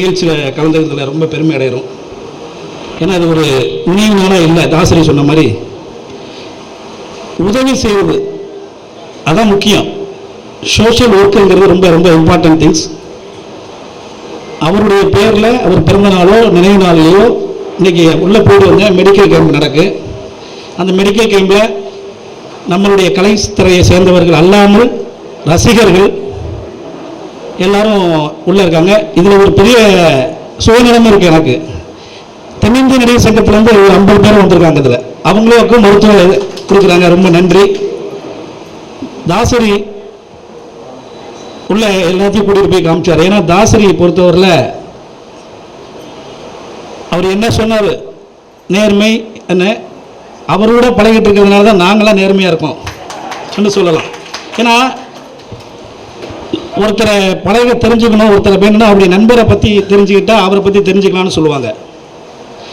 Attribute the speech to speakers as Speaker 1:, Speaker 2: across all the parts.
Speaker 1: நிகழ்ச்சியில் கலந்துக்கிறதுல ரொம்ப பெருமை அடைகிறோம் ஏன்னா அது ஒரு நினைவு நாளாக இல்லை தாசரி சொன்ன மாதிரி. உதவி செய்வது அதான் முக்கியம். சோஷியல் ஒர்க்குங்கிறது ரொம்ப ரொம்ப இம்பார்ட்டன்ட் திங்ஸ் அவருடைய பேரில் அவர் பிறந்த நாளோ நினைவு நாளையோ இன்னைக்கு உள்ளே போயிட்டு மெடிக்கல் கேம்ப் நடக்கு. அந்த மெடிக்கல் கேம்பில் நம்மளுடைய கலைத்துறையை சேர்ந்தவர்கள் அல்லாமல் ரசிகர்கள் எல்லாரும் உள்ளே இருக்காங்க. இதில் ஒரு பெரிய சுயநலமும் இருக்குது எனக்கு. தென்னிந்திய நடிகர் சங்கத்திலேருந்து ஒரு ஐம்பது பேர் வந்திருக்காங்க இதில். அவங்களுக்கும் மருத்துவம் கொடுக்குறாங்க. ரொம்ப நன்றி. தாசரி உள்ள எல்லாத்தையும் கூட்டிகிட்டு போய் காமிச்சார். ஏன்னா தாசரி பொறுத்தவரையில் அவர் என்ன சொன்னார்? நேர்மை என்ன? அவரோட பழகிட்டு இருக்கிறதுனால தான் நாங்களாம் நேர்மையாக இருக்கோம். என்று சொல்லலாம். ஏன்னா ஒருத்தரை பழக தெரிஞ்சுக்கணும் ஒருத்தரை வேணும்னா அவருடைய நண்பரை பற்றி தெரிஞ்சுக்கிட்டா அவரை பற்றி தெரிஞ்சுக்கலாம்னு சொல்லுவாங்க.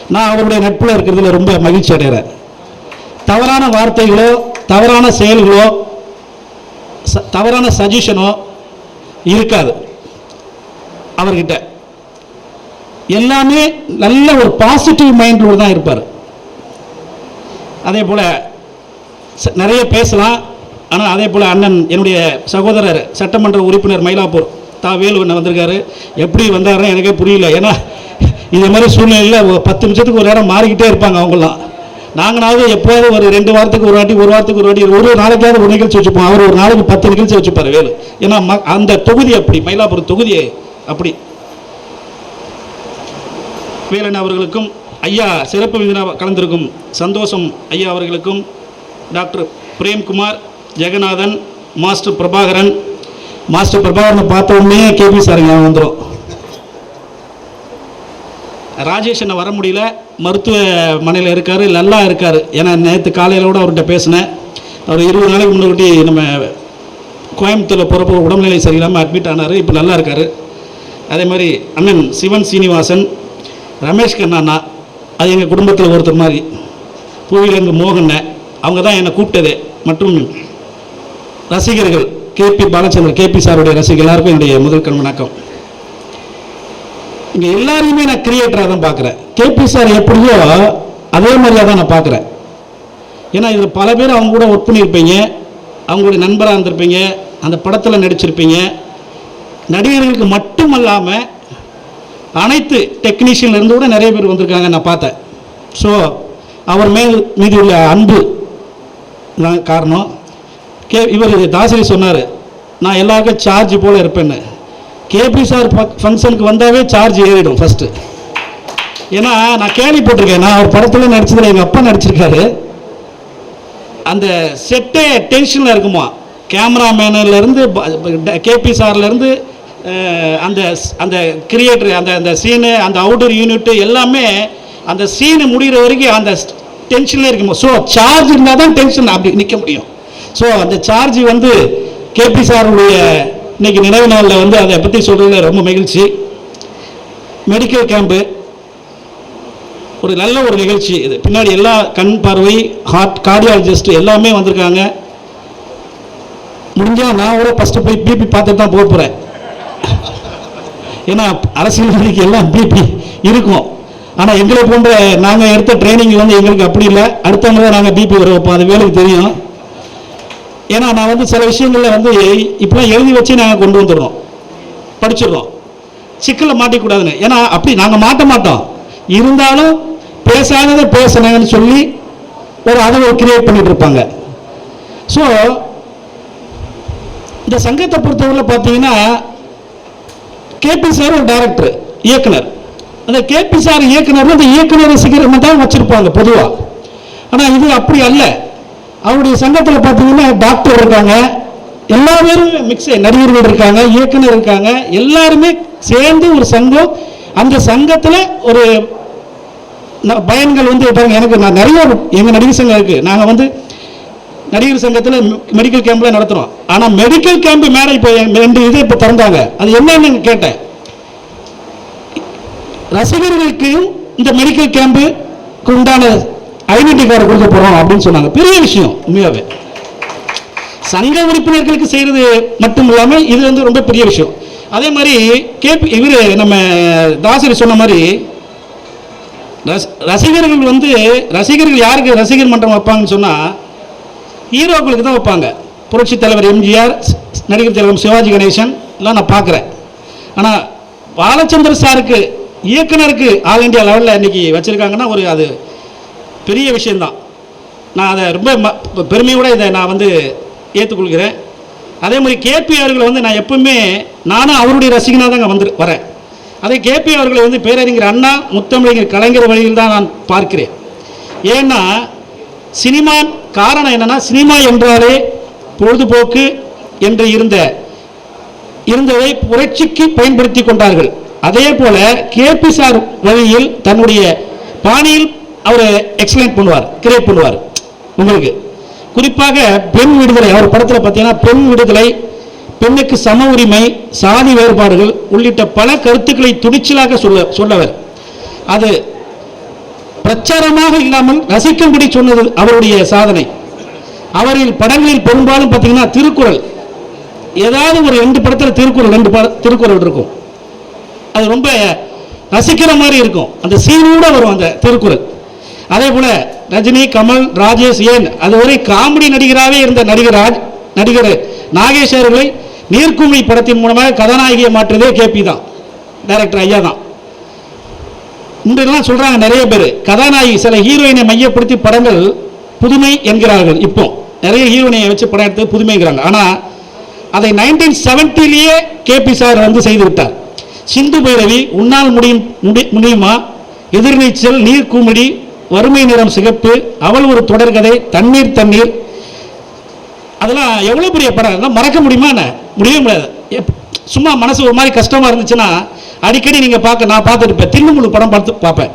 Speaker 1: நான் அவருடைய நட்பில் இருக்கிறதுல ரொம்ப மகிழ்ச்சி அடைகிறேன் தவறான வார்த்தைகளோ தவறான செயல்களோ ச- தவறான சஜஷனோ இருக்காது. அவர்கிட்ட. எல்லாமே நல்ல ஒரு பாசிட்டிவ் மைண்டோடு தான் இருப்பார். அதே போல் நிறைய பேசலாம். ஆனால் அதே போல் அண்ணன் என்னுடைய சகோதரர் சட்டமன்ற உறுப்பினர் மயிலாப்பூர் தா. வேலு ஒன்று வந்திருக்காரு. எப்படி வந்தாருன்னு எனக்கே புரியல. ஏன்னா இதே மாதிரி சூழ்நிலையில் பத்து நிமிஷத்துக்கு ஒரு நேரம் மாறிக்கிட்டே இருப்பாங்க அவங்களாம் நாங்களாவது எப்போது ஒரு ரெண்டு வாரத்துக்கு ஒரு வாட்டி ஒரு வாரத்துக்கு ஒரு வாட்டி ஒரு நாளைக்காவது ஒரு நிகழ்ச்சி வச்சுப்போம். அவர் ஒரு நாளைக்கு பத்து நிகழ்ச்சி வச்சுப்பார் வேலு. ஏன்னா அந்த தொகுதி அப்படி மயிலாப்பூர் தொகுதி அப்படி. வேலன் அவர்களுக்கும் ஐயா சிறப்பு விருந்தினா கலந்திருக்கும் சந்தோஷம் ஐயா அவர்களுக்கும் doctor Premkumar Jeganathan master Prabhakaran. Master பிரபாகரனை பார்த்த உடனே கேபி சார் ஞாபகம் வந்துடும் ராஜேஷ் என்ன வர முடியல. மருத்துவமனையில் இருக்கார் நல்லா இருக்கார். ஏன்னா நேற்று காலையில் கூட அவர்கிட்ட பேசினேன். அவர் இருபது நாளைக்கு முன்னாடி நம்ம கோயம்புத்தூரில் போகிறப்போ உடல்நிலை சரியில்லாமல் அட்மிட் ஆனார் இப்போ நல்லா இருக்கார். அதே மாதிரி அண்ணன் சிவன் சீனிவாசன் ரமேஷ் கண்ணாண்ணா அது எங்கள் குடும்பத்தில் ஒருத்தர் மாதிரி. புவியிலங்கு மோகண்ண அவங்க தான் என்னை கூப்பிட்டது. மற்றும் ரசிகர்கள் கேபி பாலச்சந்திரன் கேபி சாருடைய ரசிகர் எல்லாருக்கும் என்னுடைய முதல் கண் வணக்கம். இங்கே எல்லாரையுமே நான் கிரியேட்டராக தான் பார்க்குறேன். கேபி சார் எப்படியோ அதே மாதிரியாக தான் நான் பார்க்குறேன். ஏன்னா இதில் பல பேர் அவங்க கூட ஒர்க் பண்ணியிருப்பீங்க அவங்களுடைய நண்பராக இருந்திருப்பீங்க அந்த படத்தில் நடிச்சிருப்பீங்க. நடிகர்களுக்கு மட்டுமல்லாமல் அனைத்து டெக்னீஷியன்லேருந்து கூட நிறைய பேர் வந்திருக்காங்க நான் பார்த்தேன். ஸோ அவர் மேல் மீது உள்ள அன்பு தான் காரணம். கே இவர் தாசரி சொன்னார் நான் எல்லாருக்கும் சார்ஜ் போல் இருப்பேன்னு. கேபி சார் ஃபங்க்ஷனுக்கு வந்தாவே சார்ஜ் ஏறிடும் ஃபஸ்ட்டு ஏன்னா நான் கேள்விப்பட்டிருக்கேன் நான் அவர் படத்தில் நடிச்சதில் எங்கள் அப்பா நடிச்சிருக்காரு. அந்த செட்டே டென்ஷனில் இருக்குமா? கேமராமேனிலேருந்து கேபி சார்லேருந்து அந்த அந்த கிரியேட்டர் அந்த அந்த சீனு அந்த அவுட்டர் யூனிட்டு எல்லாமே அந்த சீனு முடிகிற வரைக்கும் அந்த டென்ஷனில் இருக்குமா? ஸோ சார்ஜ் இருந்தால் தான் டென்ஷன் அப்படி நிற்க முடியும். ஸோ அந்த சார்ஜ் வந்து கேபி சாருடைய இன்னைக்கு நினைவு நாளில் வந்து அதை பற்றி சொல்கிறதுல ரொம்ப மகிழ்ச்சி. மெடிக்கல் கேம்பு ஒரு நல்ல ஒரு நிகழ்ச்சி இது. பின்னாடி எல்லா கண் பார்வை ஹார்ட் கார்டியாலஜிஸ்ட் எல்லாமே வந்திருக்காங்க. முடிஞ்சால் நான் கூட ஃபஸ்ட்டு போய் பிபி பார்த்துட்டு தான் போக போகிறேன் ஏன்னா அரசியல்வாதிக்கு எல்லாம் பிபி இருக்கும். ஆனால் எங்களை போன்ற நாங்கள் எடுத்த ட்ரைனிங் வந்து எங்களுக்கு அப்படி இல்லை. அடுத்தவங்க தான் நாங்கள் பிபி வர வைப்போம் அது வேலைக்கு தெரியும். ஏன்னா நான் வந்து சில விஷயங்களில் வந்து இப்போலாம் எழுதி வச்சு நாங்கள் கொண்டு வந்துடுறோம். படிச்சிடுறோம். சிக்கலில் மாட்டிக்கூடாதுன்னு. ஏன்னா அப்படி நாங்கள் மாட்ட மாட்டோம். இருந்தாலும் பேசாததை பேசுனாங்கன்னு சொல்லி ஒரு அளவு கிரியேட் பண்ணிட்டு இருப்பாங்க. ஸோ இந்த சங்கத்தை பொறுத்தவரையில் பார்த்தீங்கன்னா கேபி சார் ஒரு டைரக்டர் இயக்குனர். அந்த கேபி சார் இயக்குனர் அந்த இயக்குனர் ரசிகர் தான் வச்சுருப்பாங்க பொதுவாக ஆனால் இது அப்படி அல்ல. அவருடைய சங்கத்தில் பார்த்தீங்கன்னா டாக்டர் இருக்காங்க. எல்லா பேரும் மிக்ஸ் நடிகர்கள் இருக்காங்க இயக்குனர் இருக்காங்க. எல்லாருமே சேர்ந்து ஒரு சங்கம். அந்த சங்கத்தில் ஒரு ந- பயன்கள் வந்து பாருங்க எனக்கு நான் நிறைய எங்கள் நடிகர் சங்கம் இருக்குது நாங்கள் வந்து நடிகர் சங்கத்தில் மெடிக்கல் கேம்பில் நடத்துகிறோம் ஆனால் மெடிக்கல் கேம்ப் மேலே இப்போ ரெண்டு இது இப்போ திறந்தாங்க. அது என்னன்னு கேட்டேன். ரசிகர்களுக்கு இந்த மெடிக்கல் கேம்புக்கு உண்டான ஐடென்டி கார்டு கொடுக்க போகிறோம் அப்படின்னு சொன்னாங்க. பெரிய விஷயம் உண்மையாகவே சங்க உறுப்பினர்களுக்கு செய்கிறது மட்டும் இல்லாமல் இது வந்து ரொம்ப பெரிய விஷயம். அதே மாதிரி கேபி இவர் நம்ம தாசர் சொன்ன மாதிரி ரஸ் ரசிகர்கள் வந்து ரசிகர்கள் யாருக்கு ரசிகர் மன்றம் வைப்பாங்கன்னு சொன்னால் ஹீரோக்களுக்கு தான் வைப்பாங்க. புரட்சி தலைவர் எம்ஜிஆர் நடிகர் தலைவர் சிவாஜி கணேசன் எல்லாம் நான் பார்க்குறேன். ஆனால் பாலச்சந்தர் சாருக்கு இயக்குனருக்கு ஆல் இந்தியா லெவலில் இன்னைக்கு வச்சுருக்காங்கன்னா ஒரு அது பெரிய விஷயந்தான் நான் அதை ரொம்ப ம- பெருமையோட இதை நான் வந்து ஏற்றுக்கொள்கிறேன் அதே மாதிரி கேபி அவர்களை வந்து நான் எப்பவுமே நானும் அவருடைய ரசிகனாக தாங்க வந்து வரேன். அதே கேபி அவர்களை வந்து பேரறிஞர் அண்ணா முத்தமிழறிஞர் கலைஞர் வழியில் தான் நான் பார்க்கிறேன். ஏன்னா சினிமா காரணம் என்னன்னா சினிமா என்றாலே பொழுதுபோக்கு என்று இருந்த இருந்ததை புரட்சிக்கு பயன்படுத்தி கொண்டார்கள். அதே போல கேபி சார் வழியில் தன்னுடைய பாணியில் அவர் எக்ஸ்பிளைன் பண்ணுவார் கிரியேட் பண்ணுவார். உங்களுக்கு. குறிப்பாக பெண் விடுதலை அவர் படத்தில் பார்த்தீங்கன்னா பெண் விடுதலை பெண்ணுக்கு சம உரிமை சாதி வேறுபாடுகள் உள்ளிட்ட பல கருத்துக்களை துணிச்சலாக சொல்ல சொல்லவர். அது பிரச்சாரமாக இல்லாமல் ரசிக்கும்படி சொன்னது அவருடைய சாதனை. அவரின் படங்களில் பெரும்பாலும் பார்த்தீங்கன்னா திருக்குறள். ஏதாவது ஒரு ரெண்டு படத்தில் திருக்குறள் ரெண்டு பட திருக்குறள் இருக்கும். அது ரொம்ப ரசிக்கிற மாதிரி இருக்கும். அந்த சீனோட வரும் அந்த திருக்குறள். அதே போல ரஜினி கமல் ராஜேஷ் ஏன்? அதுவரை காமெடி நடிகராகவே இருந்த நடிகர் நடிகர் நாகேஷ் அவர்களை நீர்க்குமி படத்தின் மூலமாக கதாநாயகியை மாற்றுறதே கேபி தான். டைரக்டர் ஐயா தான். இன்றெல்லாம் சொல்றாங்க நிறைய பேர் கதாநாயகி சில ஹீரோயினை மையப்படுத்தி படங்கள் புதுமை என்கிறார்கள் இப்போ. நிறைய ஹீரோயினை வச்சு படம் எடுத்து புதுமைங்கிறாங்க ஆனா அதை நைன்டீன் செவன்ட்டிலேயே கேபி சார் வந்து செய்து விட்டார். சிந்து பைரவி உன்னால் முடியும் முடி- முடியுமா? எதிர்நீச்சல் நீர் வறுமை நிறம் சிகப்பு அவள் ஒரு தொடர்கதை தண்ணீர் தண்ணீர். அதெல்லாம் எவ்வளோ பெரிய படம்? அதெல்லாம் மறக்க முடியுமா என்ன? முடியவே முடியாது. எப்- சும்மா மனசு ஒரு மாதிரி கஷ்டமாக இருந்துச்சுன்னா அடிக்கடி நீங்கள் பார்க்க நான் பார்த்துருப்பேன் தில்லுமுழு படம் பார்த்து பார்ப்பேன்.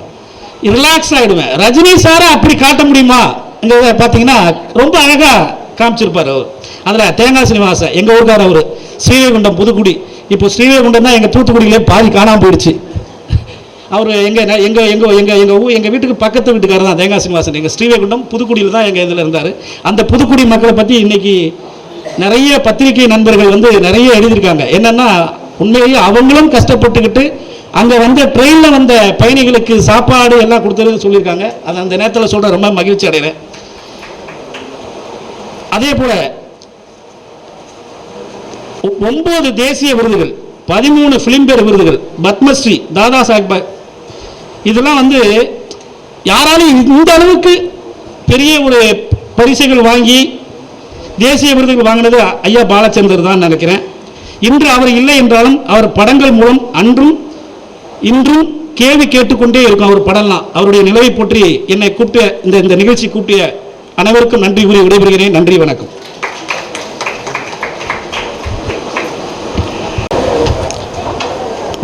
Speaker 1: ரிலாக்ஸ் ஆகிடுவேன் ரஜினி சாரை அப்படி காட்ட முடியுமா? இங்கே பார்த்தீங்கன்னா ரொம்ப அழகாக காமிச்சிருப்பார் அவர். அதில் தேங்காய் சீனிவாசன் எங்கள் ஊருக்கார் அவர். ஸ்ரீவைகுண்டம் புதுக்குடி. இப்போ ஸ்ரீவைகுண்டம் தான் எங்கள் தூத்துக்குடியிலே பாதி காணாமல் போயிடுச்சு. அவர் எங்கள் எங்கள் எங்கள் எங்கள் எங்கள் ஊ எங்கள் வீட்டுக்கு பக்கத்து வீட்டுக்காரர் தான் தேங்காய் சீனிவாசன். எங்கள் ஸ்ரீவைகுண்டம் புதுக்குடியில் தான் எங்கள் இதில் இருந்தார். அந்த புதுக்குடி மக்களை பற்றி இன்னைக்கு நிறைய பத்திரிகை நண்பர்கள் வந்து நிறைய எழுதியிருக்காங்க. என்னன்னா உண்மையிலேயே அவங்களும் கஷ்டப்பட்டுக்கிட்டு அங்கே வந்த ட்ரெயினில் வந்த பயணிகளுக்கு சாப்பாடு எல்லாம் கொடுத்துருன்னு சொல்லியிருக்காங்க. அது அந்த நேரத்தில் சொல்கிற ரொம்ப மகிழ்ச்சி அடைகிறேன். அதே போல் ஒ- ஒன்பது தேசிய விருதுகள் பதிமூணு பிலிம்பேர் விருதுகள் பத்மஸ்ரீ தாதா சாஹிப் இதெல்லாம் வந்து யாராலும் இந்த அளவுக்கு பெரிய ஒரு பரிசுகள் வாங்கி தேசிய விருதுகள் வாங்கினது ஐயா பாலச்சந்தர் தான் நினைக்கிறேன். இன்று அவர் இல்லை என்றாலும் அவர் படங்கள் மூலம் அன்றும் இன்றும் கேள்வி கேட்டுக்கொண்டே இருக்கும் அவர் படம்லாம். அவருடைய நிலையை பற்றி என்னை கூப்பிட்டு இந்த இந்த நிகழ்ச்சி கூப்பிய அனைவருக்கும் நன்றி கூறி விடைபெறுகிறேன். நன்றி வணக்கம்.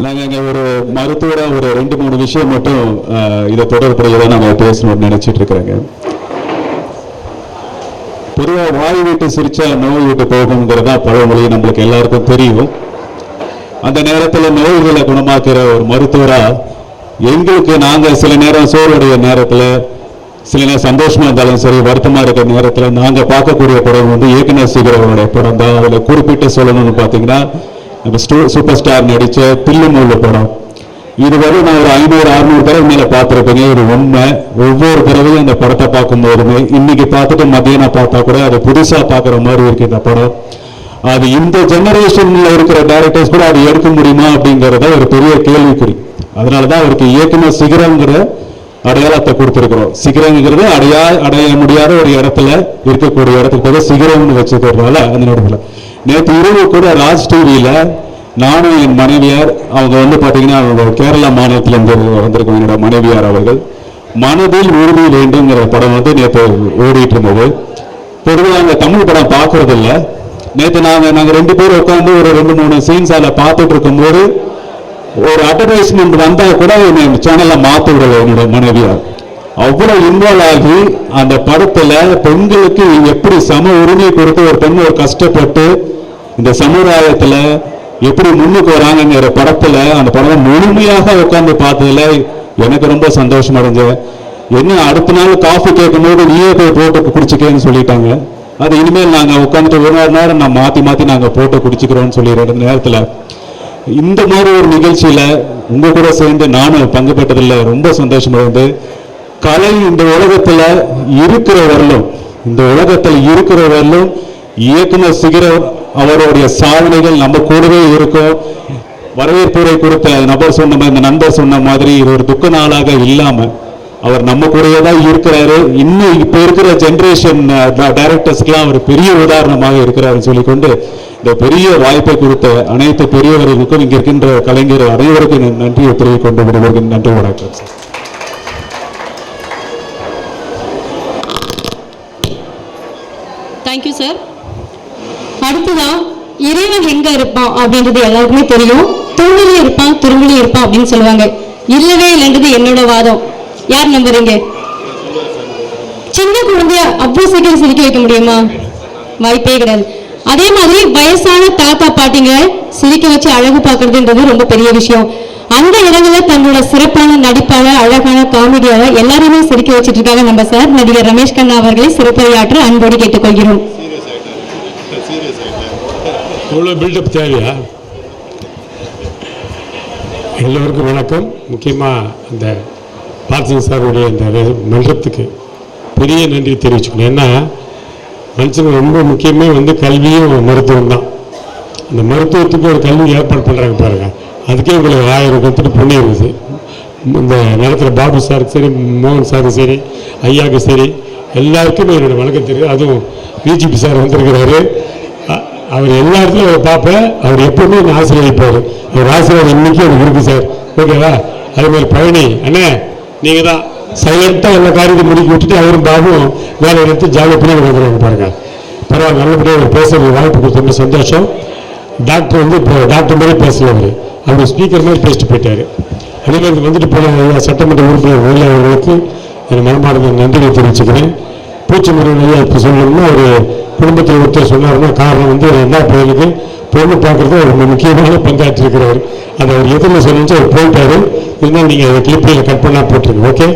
Speaker 2: நாங்கள் இங்கே ஒரு மருத்துவரா ஒரு ரெண்டு மூணு விஷயம் மட்டும் இதை தொடர்புடையதான் நாங்கள் பேசணும்னு நினைச்சிட்டு இருக்கிறேங்க. பொதுவாக வாய் விட்டு சிரிச்சா நோய் விட்டு போகுங்கிறதா பழமொழி நம்மளுக்கு எல்லாருக்கும் தெரியும். அந்த நேரத்தில் நோய்களை குணமாக்குற ஒரு மருத்துவராக எங்களுக்கு நாங்கள் சில நேரம் சோர்வுடைய நேரத்தில் சில நேரம் சந்தோஷமாக இருந்தாலும் சரி வருத்தமாக இருக்கிற நேரத்தில் நாங்கள் பார்க்கக்கூடிய படம் வந்து இயக்குனர் சீக்கிரவனுடைய படம் தான். அதில் குறிப்பிட்டு சொல்லணும்னு பார்த்தீங்கன்னா இப்போ ஸ்டூ- சூப்பர் ஸ்டார் நடித்த தில்லுமூல படம் இது வரை நான் ஒரு ஐநூறு அறுநூறு தடவை மேலே பார்த்துருப்பேங்க இது உண்மை ஒவ்வொரு தடவையும் அந்த படத்தை பார்க்கும்போதுமே இன்னைக்கு பார்த்துட்டு மதியானம் பார்த்தா கூட அதை புதுசாக பார்க்குற மாதிரி இருக்கு இந்த படம். அது இந்த ஜெனரேஷனில் இருக்கிற டேரக்டர்ஸ் கூட அது எடுக்க முடியுமா அப்படிங்கிறத ஒரு பெரிய கேள்விக்குறி. அதனாலதான் அவருக்கு இயக்குனர் சிகரங்கிற அடையாளத்தை கொடுத்துருக்குறோம். சிகரங்கிறது அடையா அடைய முடியாத ஒரு இடத்துல இருக்கக்கூடிய இடத்துக்கு போக சிகரம்னு வச்சுக்கிறதுனால அந்த நேரத்தில் நேற்று இரவு கூட ராஜ் டிவியில் நானும் என் மனைவியார் அவங்க வந்து பார்த்தீங்கன்னா அவங்க கேரளா மாநிலத்திலிருந்து வந்திருக்கோம் என்னோட மனைவியார் அவர்கள் மனதில் உறுதி வேண்டுங்கிற படம் வந்து நேற்று ஓடிட்டு இருந்தது பொதுவாக நாங்கள் தமிழ் படம் பார்க்கறதில்ல நேற்று நாங்கள் நாங்கள் ரெண்டு பேரும் உட்காந்து ஒரு ரெண்டு மூணு சீன்ஸ் அதில் பார்த்துட்டு இருக்கும்போது ஒரு அட்வர்டைஸ்மெண்ட் வந்தால் கூட என் சேனலை மாற்றி விடல என்னோட மனைவியார். அவ்வளோ இன்வால்வ் ஆகி அந்த படத்தில் பெண்களுக்கு எப்படி சம உரிமை கொடுத்து ஒரு பெண் ஒரு கஷ்டப்பட்டு இந்த சமுதாயத்தில் எப்படி முன்னுக்கு வராங்கங்கிற படத்தில் அந்த படம் முழுமையாக உட்காந்து பார்த்ததுல எனக்கு ரொம்ப சந்தோஷம் அடைஞ்சேன் என்ன அடுத்த நாள் காஃபி கேட்கும்போது நீயே போய் போட்டு குடிச்சிக்கேன்னு சொல்லிட்டாங்க. அது இனிமேல் நாங்கள் உட்காந்துட்டு ஒரு ஒரு நேரம் நான் மாற்றி மாற்றி நாங்கள் போட்டு குடிச்சிக்கிறோன்னு சொல்லிடுற நேரத்தில். இந்த மாதிரி ஒரு நிகழ்ச்சியில் உங்கள் கூட சேர்ந்து நானும் பங்கு பெற்றதில் ரொம்ப சந்தோஷம் அடைந்து கலை இந்த உலகத்தில் இருக்கிற வரலும் இந்த உலகத்தில் இருக்கிற வரலும் இயக்குனர் சிகர அவருடைய சாதனைகள் நம்ம கூடவே இருக்கும். வரவேற்புரை கொடுத்த நபர் சொன்ன மாதிரி இந்த நண்பர் சொன்ன மாதிரி இது ஒரு துக்க நாளாக இல்லாமல் அவர் நம்ம கூடயே தான் இருக்கிறாரு. இன்னும் இப்போ இருக்கிற ஜென்ரேஷன் டைரக்டர்ஸ்க்கெல்லாம் அவர் பெரிய உதாரணமாக இருக்கிறாருன்னு சொல்லிக்கொண்டு இந்த பெரிய வாய்ப்பை கொடுத்த அனைத்து பெரியவர்களுக்கும் இங்கே இருக்கின்ற கலைஞர் அனைவருக்கும் நன்றியை தெரிவித்துக் கொண்டு விடுவதற்கு நன்றி வணக்கம் சார்.
Speaker 3: தேங்க்யூ சார் அடுத்ததான் இறைவன் எங்க இருப்பான் அப்படின்றது எல்லாருக்குமே தெரியும். தூணிலே இருப்பான் துரும்பிலே இருப்பான் அப்படின்னு சொல்லுவாங்க. இல்லவே இல்லைன்றது என்னோட வாதம். யார் நம்புறீங்க? சின்ன குழந்தைய அவ்வளவு சீக்கிரம் சிரிக்க வைக்க முடியுமா? வாய்ப்பே கிடையாது. அதே மாதிரி வயசான தாத்தா பாட்டிங்க சிரிக்க வச்சு அழகு பார்க்கறதுன்றது ரொம்ப பெரிய விஷயம். அந்த இடத்துல தன்னோட சிறப்பான நடிப்பால அழகான காமெடியால எல்லாருமே சிரிக்க வச்சுட்டு இருக்காங்க நம்ம சார். நடிகர் ரமேஷ் கண்ணா அவர்களை சிறப்புரையாற்ற அன்போடு கேட்டுக்கொள்கிறோம்.
Speaker 4: அவ்வளோ பில்டப் தேவையா? எல்லோருக்கும் வணக்கம். முக்கியமாக அந்த பார்த்திங் சாருடைய அந்த மன்றத்துக்கு பெரிய நன்றி தெரிவிச்சுக்கணும். ஏன்னா மனுஷனுக்கு ரொம்ப முக்கியமே வந்து கல்வியும் மருத்துவம் தான். அந்த மருத்துவத்துக்கு ஒரு கல்வி ஏற்பாடு பண்ணுறாங்க பாருங்கள் அதுக்கே உங்களுக்கு ஆயிரம் கொடுத்துட்டு புண்ணியம் இருக்குது இந்த நேரத்தில் பாபு சாருக்கு சரி மோகன் சாருக்கு சரி ஐயாவுக்கு சரி எல்லாருக்கும் என்னுடைய வணக்கம் தெரியும் அதுவும் பிஜிபி சார் வந்திருக்கிறாரு. அவர் எல்லா இடத்துலையும் பார்ப்பேன். அவர் எப்பவுமே என் ஆசீர்வதிப்பார். அவர் ஆசீர்வாதம் இன்னைக்கு எனக்கு இருக்கு சார். ஓகேவா? அதே மாதிரி பழனி அண்ணே நீங்கள் தான் சைலண்ட்டாக எல்லா காரியத்தையும் முடிக்க விட்டுட்டு அவரும் பாபும் வேலை எடுத்து ஜாலியாக பின்னாடி வந்துடுவாங்க பாருங்க. பரவாயில்ல நல்லபடியாக அவர் பேசுறது வாய்ப்பு கொடுத்து சந்தோஷம். டாக்டர் வந்து இப்போ டாக்டர் மாதிரி பேசல அவர் ஸ்பீக்கர் மாதிரி பேசிட்டு போயிட்டாரு. அதே மாதிரி வந்துட்டு போன சட்டமன்ற உறுப்பினர் ஓய்யா என் மனமார்ந்த நன்றியை தெரிவிச்சுக்கிறேன். பூச்சி ஐயா இப்போ சொல்லணும்னா ஒரு குடும்பத்தில் ஒருத்தர் சொன்னார்னா காரணம் வந்து எல்லா பிள்ளைகளுக்கு பொண்ணு பார்க்குறது ரொம்ப முக்கியமான பங்காற்றிருக்கிறவர் அதை அவர் எதிரில் சொல்லிச்சு அவர் போயிட்டாரு. இருந்தாலும் நீங்கள் அதை கிளிப்பில் கட் பண்ணால் போட்டுருங்க ஓகே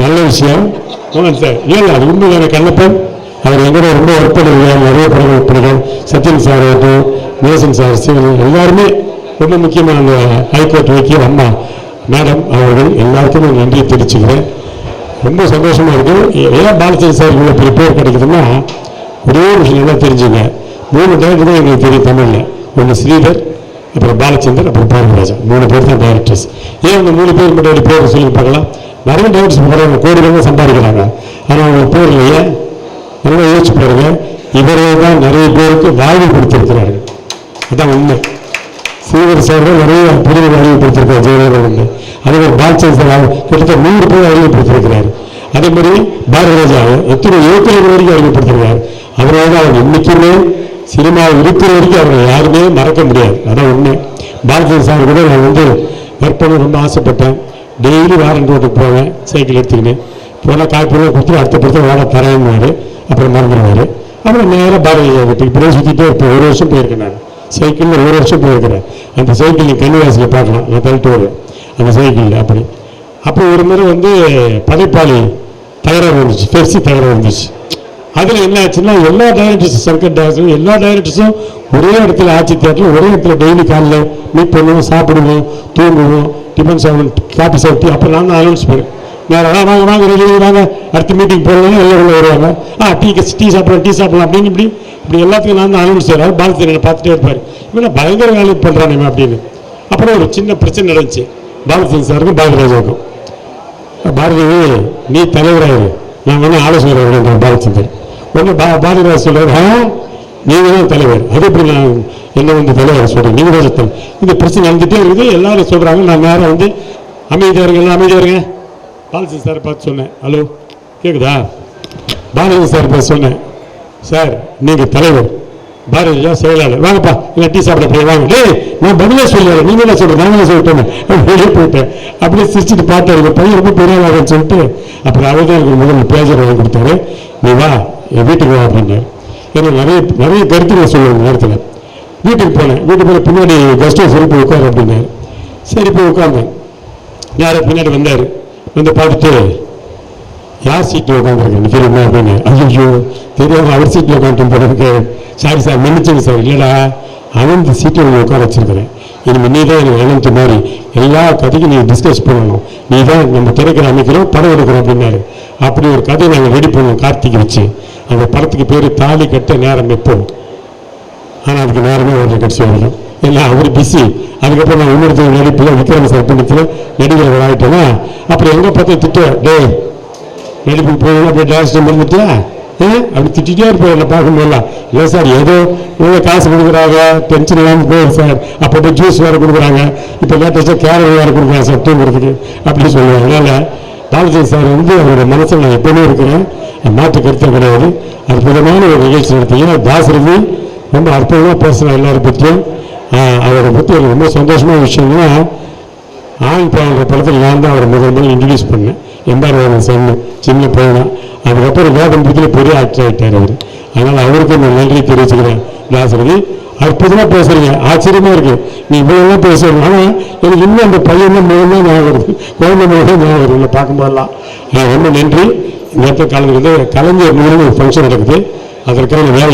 Speaker 4: நல்ல விஷயம். ஆமாம் சார். இல்லை அது உண்மையான கண்ணப்பன்? அவர் எங்கூட ரொம்ப ஒர்க் பண்ணிருக்காங்க நிறைய படங்கள் ஒர்க் சத்யன் சார் ஆகட்டும் மேசன் சார் சிவன் எல்லாருமே ரொம்ப முக்கியமான அந்த ஹைகோர்ட் வைக்கிய அம்மா. மேடம் அவர்கள் எல்லாருக்குமே நன்றியை தெரிவிச்சுக்கிறேன். ரொம்ப சந்தோஷமாக இருக்குது ஏன் பாலச்சந்திர சார் இவ்வளோ பெரிய பேர் கிடைக்குதுன்னா ஒரே விஷயம் நல்லா தெரிஞ்சுங்க. மூணு டேரக்டர் தான் எங்களுக்கு தெரியும் தமிழில். ஒன்று ஸ்ரீதர் அப்புறம் பாலச்சந்தர் அப்புறம் பாரதிராஜா. மூணு பேர் தான் டைரக்டர்ஸ் ஏன் அந்த மூணு பேர் மட்டும் ஒரு பேர் சொல்லி பார்க்கலாம்? நிறைய டைரக்டர்ஸ் போகிறாங்க கோடி கணக்கில் சம்பாதிக்கிறாங்க. ஆனால் அவங்க பேர் இல்லையே. நல்லா யோசிச்சு பாருங்க. இவரே தான் நிறைய பேருக்கு வாழ்வு கொடுத்துருக்கிறாரு. அதான் உண்மை. ஸ்ரீதர் சார் தான் நிறைய பெரிய கொடுத்துருக்காரு ஜெயலலிதா வந்து அதே மாதிரி பாலச்சந்திர கிட்டத்தட்ட நூறு பேர் அறிமுகப்படுத்திருக்கிறார் அதே மாதிரி பாரதிராஜா எத்தனை எழுத்துகள் வரைக்கும் அறிமுகப்படுத்திருக்கார் அதனால தான் அவர் இன்னைக்குமே சினிமா இருக்கிற வரைக்கும் அவரை யாருமே மறக்க முடியாது. அதான் உண்மை. பாரதிராஜா சார் கூட நான் வந்து ஒர்க் பண்ண ரொம்ப ஆசைப்பட்டேன். டெய்லி வாரண்ட் ரோட்டுக்கு போவேன் சைக்கிள் எடுத்துக்கின்னு. போனால் காய்ப்பு கொடுத்து அடுத்த படத்தை வாட தரேன்னுவார். அப்புறம் மறந்துடுவார் அப்புறம் நேராக பாரதிராஜா வீட்டுக்கு இப்படியே சுற்றிட்டே இருப்பேன். ஒரு வருஷம் போயிருக்கேன் நான். சைக்கிளில் ஒரு வருஷம் போயிருக்கிறேன். அந்த சைக்கிள் நீ கன்னிவாசியில் பார்க்கலாம். நான் தள்ளிட்டு வருவேன். அந்த சைக்கிள் அப்படி. அப்போ ஒரு முறை வந்து படைப்பாளி தகராறு வந்துச்சு பெருசு தகராறு வந்துச்சு. அதில் என்ன ஆச்சுன்னா எல்லா டைரக்டர்ஸும் சர்க்கட் டைரக்டரும் எல்லா டைரக்டர்ஸும் ஒரே இடத்துல ஆட்சி தேட்டரில் ஒரே இடத்துல டெய்லி காலையில் மீட் பண்ணுவோம் சாப்பிடுவோம் தூங்குவோம் டிஃபன் சாப்பிடும் காப்பி சாப்பிட்டு அப்போ நான் தான் அனௌன்ஸ் பண்ணேன். நேரம் "ஆ, வாங்க வாங்க ரெடி வாங்க. அடுத்த மீட்டிங் போகலாம் எல்லாம் உள்ள வருவாங்க. ஆ டீ டீ சாப்பிடலாம் டீ சாப்பிடலாம் அப்படின்னு இப்படி இப்படி எல்லாத்துக்கும் நான் தான் அனௌன்ஸ் செய்கிறார் பாலத்தில் பார்த்துட்டே இருப்பார். இவனை பயங்கர வேலை பண்ணுறானே அப்படின்னு. அப்புறம் ஒரு சின்ன பிரச்சனை நடந்துச்சு. பாலத்தின் சாருக்கும் பாரதிராஜாவுக்கும் பாரதி நீ தலைவராயிரு நான் வேணா ஆலோசனை வரேன் பாலச்சந்தர் உடனே பா பாரதிராஜ் சொல்கிறார் நீங்கள் தான் தலைவர். அது எப்படி நான் என்ன வந்து தலைவர் சொல்கிறேன் நீங்கள் தான் தலைவர் இந்த பிரச்சனை நடந்துட்டே இருக்குது. எல்லாரும் சொல்கிறாங்க நான் நேரம் வந்து அமைதியாக இருங்க எல்லாம் இருங்க. பாலச்சந்திர சார் பார்த்து சொன்னேன். ஹலோ கேட்குதா பாரதி சார் பார்த்து சொன்னேன். சார் நீங்கள் தலைவர். பாரதியா செயலாளர். வாங்கப்பா இல்லை டீ சாப்பிட போய் வாங்க. டே நான் பதிலே சொல்லல நீங்க என்ன சொல்ற நாங்களே சொல்லிட்டோம் வெளியே போயிட்டேன். அப்படியே சிரிச்சுட்டு பார்த்தாரு இந்த பையன் ரொம்ப பெரியவாகன்னு சொல்லிட்டு அப்புறம் அவர் தான் எனக்கு முதல்ல பேஜர் வாங்கி கொடுத்தாரு. நீ வா என் வீட்டுக்கு வா அப்படின்னாரு. ஏன்னா நிறைய நிறைய பெருத்தில் நான் சொல்லுவேன் நேரத்தில். வீட்டுக்கு போனேன். வீட்டுக்கு போய் பின்னாடி கெஸ்ட் ஹவுஸ் போய் உட்காரு அப்படின்னாரு. சரி போய் உட்காந்தேன் யாரோ பின்னாடி வந்தார். வந்து பார்த்துட்டு யார் சீட்டில் உட்காந்துருக்கேன் நிற்கிறேன் அப்படின்னு ஐயோ தெரியாம அவர் சீட்டில் உட்காந்துட்டு போனதுக்கு சாரி சார் மன்னிச்சுங்க சார். இல்லைடா அனந்த் சீட்டில் உங்களை உட்கார வச்சிருக்கிறேன். இனிமேல் நீ தான் எனக்கு அனந்த் மாதிரி எல்லா கதைக்கும் நீ டிஸ்கஸ் பண்ணணும். நீ தான் நம்ம திரைக்கிற அமைக்கிறோம் படம் எடுக்கிறோம் அப்படின்னாரு. அப்படி ஒரு கதையை நாங்கள் ரெடி பண்ணுவோம் கார்த்திகை வச்சு அந்த படத்துக்கு பேர் தாலி கட்ட நேரம் எப்போது ஆனால் அதுக்கு நேரமே ஒரு கட்சி வரலாம் இல்லை அவர் பிஸி அதுக்கப்புறம் நான் இன்னொருத்தர் நடிப்பில் விக்ரம் சார் பிடித்தில் நடிகர் ஆகிட்டேன்னா அப்புறம் எங்கே பார்த்து திட்டு டே நடிப்புக்கு போகணும் அப்படியே டேரக்டர் முடிஞ்சிட்டியா ஆ? அப்படி திட்டிகிட்டே இருப்பேன் பார்க்க பார்க்கும்போதெல்லாம். இல்லை சார் ஏதோ இவ்வளோ காசு கொடுக்குறாங்க டென்ஷன் இல்லாமல் போகுது சார். அப்போ போய் ஜூஸ் வேறு கொடுக்குறாங்க. இப்போ லேட்டஸ்ட்டாக கேரட் வேறு கொடுக்குறாங்க சார் தூங்குறதுக்கு அப்படின்னு சொல்லுவாங்க அதனால் பாலாஜி சார் வந்து அவருடைய மனசில் நான் எப்பவுமே இருக்கிறேன். மாற்று கருத்தல் கிடையாது. அற்புதமான ஒரு நிகழ்ச்சி தாஸ் தாசரதி ரொம்ப அற்புதமாக பேசுகிறேன் எல்லாரை பற்றியும் அவரை பற்றி எனக்கு ரொம்ப சந்தோஷமான விஷயம்னா ஆண் பாடுற படத்தில் நான் தான் அவரை முதல் முதல் இன்ட்ரடியூஸ் பண்ணேன். எம்பாரவன் சொன்ன சின்ன பையனா அதுக்கப்புறம் வேதம் புத்தியில் பெரிய ஆக்டர் ஆகிட்டார் அவர். அதனால் அவருக்கு நான் நன்றி தெரிவிச்சுக்கிறேன். தாசரதி அற்புதமாக பேசுகிறீங்க ஆச்சரியமாக இருக்குது நீ இவ்வளோலாம் பேசுறீங்க. ஆனால் எனக்கு இன்னும் அந்த பையன் தான் ஞாபகம் வருது. குழந்தை முதல்ல ஞாபகம் வருது. இல்லை பார்க்கும்போதெல்லாம். ரொம்ப நன்றி. நேற்று இடத்துல கலைஞர் மூலம் ஒரு ஃபங்க்ஷன் நடக்குது. அதற்கான வேலை